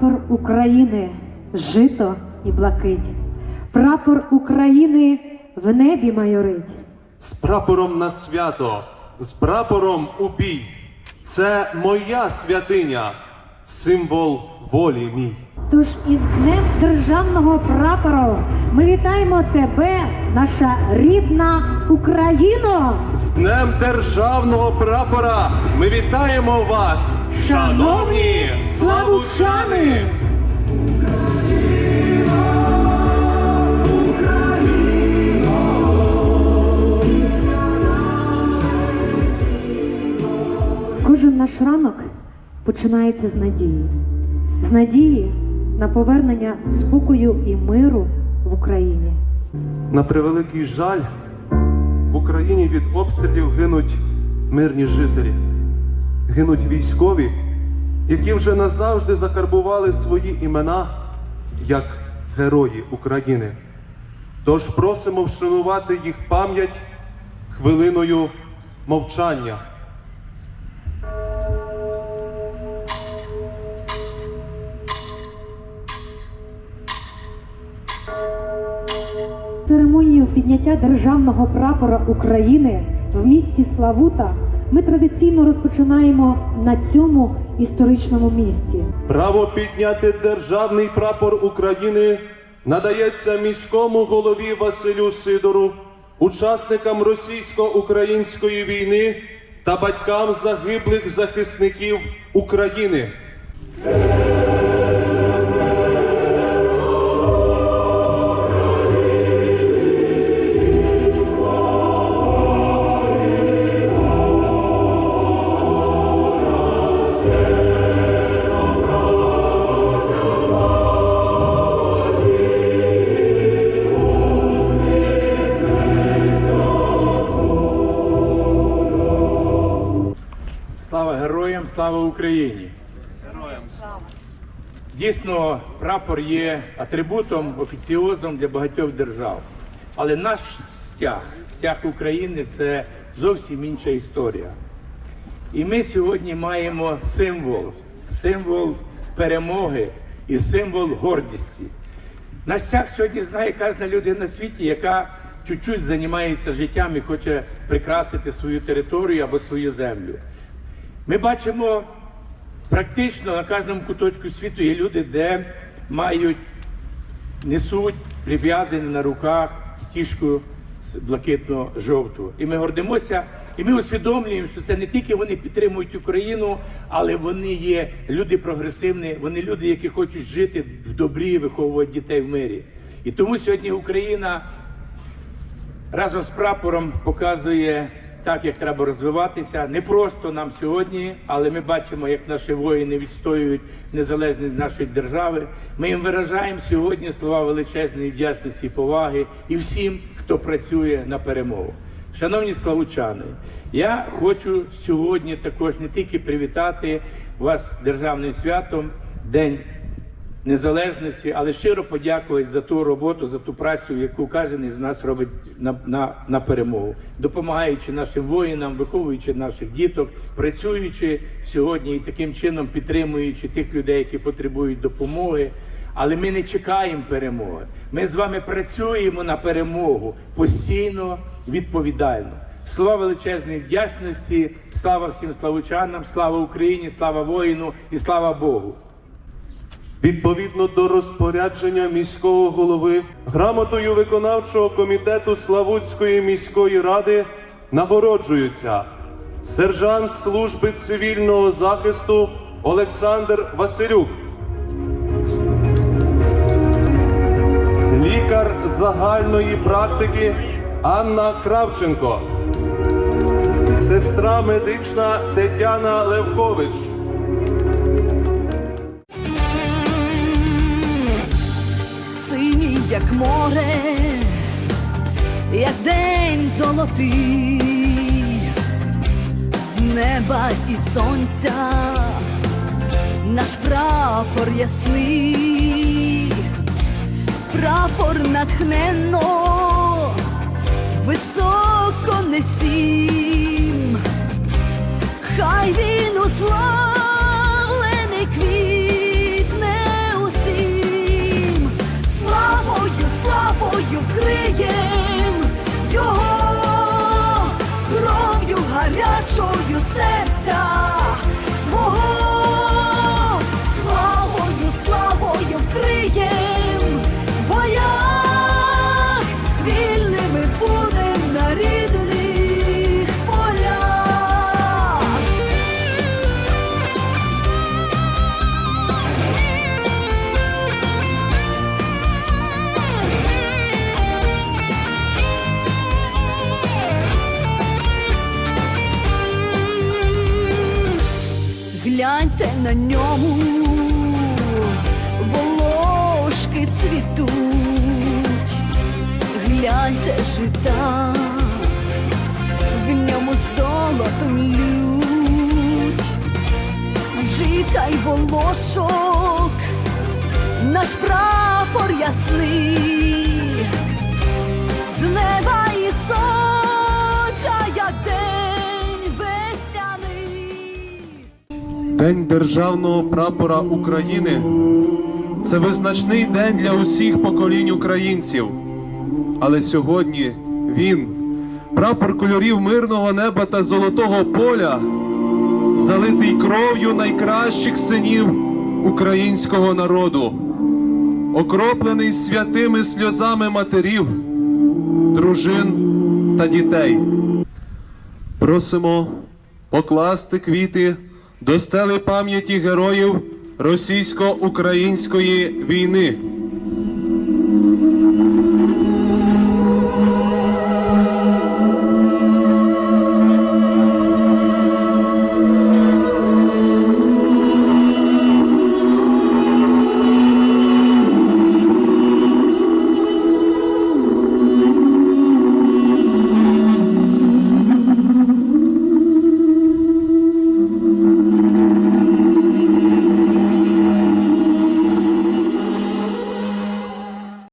Прапор України жито і блакить. Прапор України в небі майорить. З прапором на свято, з прапором у бій. Це моя святиня, символ волі мій. Тож із Днем Державного прапору ми вітаємо тебе, наша рідна Україно! З Днем Державного прапора ми вітаємо вас, Шановні славучани! Кожен наш ранок починається з надії, з надії на повернення спокою і миру в Україні. На превеликий жаль, в Україні від обстрілів гинуть мирні жителі, гинуть військові, які вже назавжди закарбували свої імена як герої України. Тож просимо вшанувати їх пам'ять хвилиною мовчання. Церемонію підняття державного прапора України в місті Славута ми традиційно розпочинаємо на цьому історичному місці. Право підняти державний прапор України надається міському голові Василю Сидору, учасникам російсько-української війни та батькам загиблих захисників України. Слава Україні! Героям слава! Дійсно, прапор є атрибутом, офіціозом для багатьох держав. Але наш стяг, стяг України це зовсім інша історія. І ми сьогодні маємо символ, символ перемоги і символ гордості. Наш стяг сьогодні знає кожна людина на світі, яка чуть-чуть займається життям і хоче прикрасити свою територію або свою землю. Ми бачимо практично на кожному куточку світу є люди, де мають, несуть прив'язані на руках стіжку блакитно-жовту. І ми гордимося, і ми усвідомлюємо, що це не тільки вони підтримують Україну, але вони є люди прогресивні, вони люди, які хочуть жити в добрі, виховувати дітей в мирі. І тому сьогодні Україна разом з прапором показує так, як треба розвиватися. Не просто нам сьогодні, але ми бачимо, як наші воїни відстоюють незалежність нашої держави. Ми їм виражаємо сьогодні слова величезної вдячності і поваги і всім, хто працює на перемогу. Шановні славучани, я хочу сьогодні також не тільки привітати вас державним святом, День незалежності, але щиро подякувати за ту роботу, за ту працю, яку кожен із нас робить на, на, на перемогу, допомагаючи нашим воїнам, виховуючи наших діток, працюючи сьогодні і таким чином підтримуючи тих людей, які потребують допомоги. Але ми не чекаємо перемоги. Ми з вами працюємо на перемогу постійно, відповідально. Слова величезної вдячності, слава всім славучанам, слава Україні, слава воїну і слава Богу. Відповідно до розпорядження міського голови, грамотою виконавчого комітету Славутської міської ради нагороджуються сержант служби цивільного захисту Олександр Василюк, лікар загальної практики Анна Кравченко, сестра медична Тетяна Левкович. Як море, як день золотий, з неба і сонця наш прапор ясний, прапор натхненно, високо несім, хай він уславлений квітне Гляньте на ньому, волошки цвітуть, гляньте жита, в ньому золотом лють, жита й волошок, наш прапор ясний, з неба і сон. День державного прапора України це визначний день для усіх поколінь українців. Але сьогодні він, прапор кольорів мирного неба та золотого поля, залитий кров'ю найкращих синів українського народу, окроплений святими сльозами матерів, дружин та дітей. Просимо покласти квіти до стели пам'яті героїв російсько-української війни.